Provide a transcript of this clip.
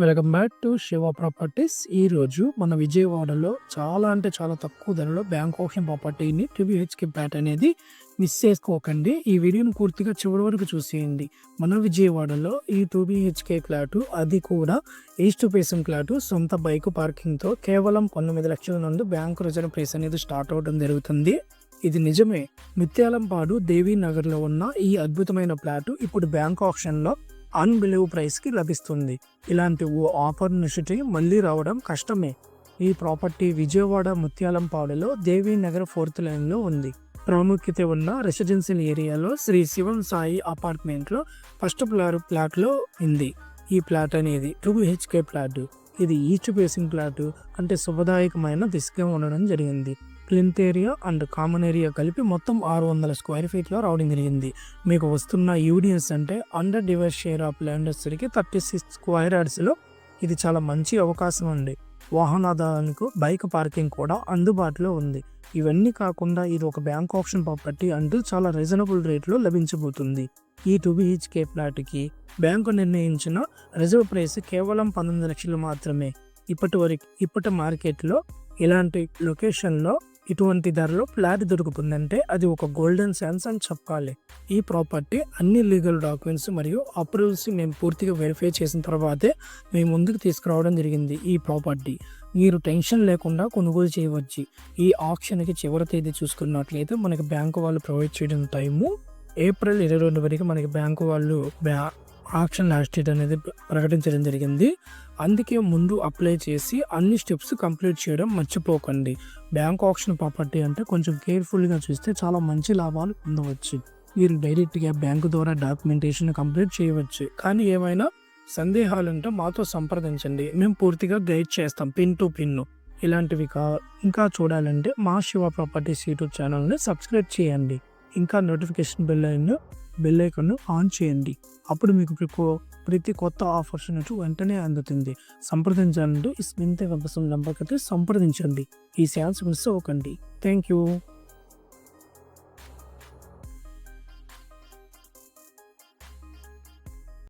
Welcome back to Shiva properties. ఈ రోజు మన విజయవాడలో చాలా అంటే చాలా తక్కువ ధరలో బ్యాంక్ ఆప్షన్ ప్రాపర్టీని టీబీహెచ్కే ప్లాట్ అనేది మిస్ చేసుకోకండి. ఈ వీడియోను పూర్తిగా చివరి వరకు చూసేయండి. మన విజయవాడలో ఈ టూ బిహెచ్కే ఫ్లాటు అది కూడా ఈస్ట్ ఫేసింగ్ ఫ్లాటు సొంత బైక్ పార్కింగ్తో కేవలం పంతొమ్మిది లక్షల నుండి బ్యాంక్ రిజర్వ్ ప్రైస్ అనేది స్టార్ట్ అవడం జరుగుతుంది. ఇది నిజమే. మిత్యాలంపాడు దేవీనగర్లో ఉన్న ఈ అద్భుతమైన ప్లాటు ఇప్పుడు బ్యాంక్ ఆప్షన్లో అన్బిలీవ్ ప్రైస్కి లభిస్తుంది. ఇలాంటి ఓ ఆపర్చునిటీ మళ్ళీ రావడం కష్టమే. ఈ ప్రాపర్టీ విజయవాడ ముత్యాలంపాడులో దేవీనగర్ ఫోర్త్ లైన్లో ఉంది. ప్రాముఖ్యత ఉన్న రెసిడెన్షియల్ ఏరియాలో శ్రీ శివం సాయి అపార్ట్మెంట్లో ఫస్ట్ ఫ్లోర్ ప్లాట్లో ఉంది. ఈ ప్లాట్ అనేది టూ బిహెచ్కే ప్లాట్. ఇది ఈస్ట్ ఫేసింగ్ ప్లాట్. అంటే శుభదాయకమైన దిశగా ఉండడం జరిగింది. Plinth area and common area కలిపి మొత్తం ఆరు వందల స్క్వేర్ ఫీట్లో రావడం జరిగింది. మీకు వస్తున్న యూడియన్స్ అంటే అండర్ డివైస్ షేర్ ఆఫ్ ల్యాండర్స్కి థర్టీ సిక్స్ స్క్వేర్ యార్డ్స్లో ఇది చాలా మంచి అవకాశం అండి. వాహనాదారులకు బైక్ పార్కింగ్ కూడా అందుబాటులో ఉంది. ఇవన్నీ కాకుండా ఇది ఒక బ్యాంక్ ఆప్షన్ ప్రాపర్టీ అంటూ చాలా రీజనబుల్ రేట్లో లభించబోతుంది. ఈ టూ బిహెచ్కే ప్లాట్కి బ్యాంకు నిర్ణయించిన రిజర్వ్ ప్రైస్ కేవలం పంతొమ్మిది లక్షలు మాత్రమే. ఇప్పటి వరకు ఇప్పటి మార్కెట్లో ఇలాంటి లొకేషన్లో ఇటువంటి ధరలో ఫ్లాట్ దొరుకుతుందంటే అది ఒక గోల్డెన్ సెన్స్ అని చెప్పాలి. ఈ ప్రాపర్టీ అన్ని లీగల్ డాక్యుమెంట్స్ మరియు అప్రూవల్స్ మేము పూర్తిగా వెరిఫై చేసిన తర్వాతే మేము ముందుకు తీసుకురావడం జరిగింది ఈ ప్రాపర్టీ మీరు టెన్షన్ లేకుండా కొనుగోలు చేయవచ్చు. ఈ ఆప్షన్కి చివరి తేదీ చూసుకున్నట్లయితే మనకి బ్యాంకు వాళ్ళు ప్రొవైడ్ చేయడం టైము ఏప్రిల్ ఇరవై రెండు వరకు మనకి బ్యాంకు వాళ్ళు బ్యా ఆప్షన్ లాస్ట్ డేట్ అనేది ప్రకటించడం జరిగింది. అందుకే ముందు అప్లై చేసి అన్ని స్టెప్స్ కంప్లీట్ చేయడం మర్చిపోకండి. బ్యాంక్ ఆప్షన్ ప్రాపర్టీ అంటే కొంచెం కేర్ఫుల్గా చూస్తే చాలా మంచి లాభాలు పొందవచ్చు. మీరు డైరెక్ట్గా బ్యాంకు ద్వారా డాక్యుమెంటేషన్ కంప్లీట్ చేయవచ్చు. కానీ ఏమైనా సందేహాలు ఉంటే మాతో సంప్రదించండి. మేము పూర్తిగా గైడ్ చేస్తాం పిన్ టు పిన్. ఇలాంటివి కా ఇంకా చూడాలంటే మా శివ ప్రాపర్టీస్ యూట్యూబ్ ఛానల్ని సబ్స్క్రైబ్ చేయండి. ఇంకా నోటిఫికేషన్ బెల్ అయిన బెల్ ఐకాన్ను ఆన్ చేయండి. అప్పుడు మీకు ప్రతి- ప్రతి కొత్త నుంచి వెంటనే అందుతుంది. సంప్రదించాలంటే ఈ స్మింత వ్యవసాయం నంబర్కి సంప్రదించండి. ఈ ఛాన్స్ మిస్ అవ్వకండి. Thank you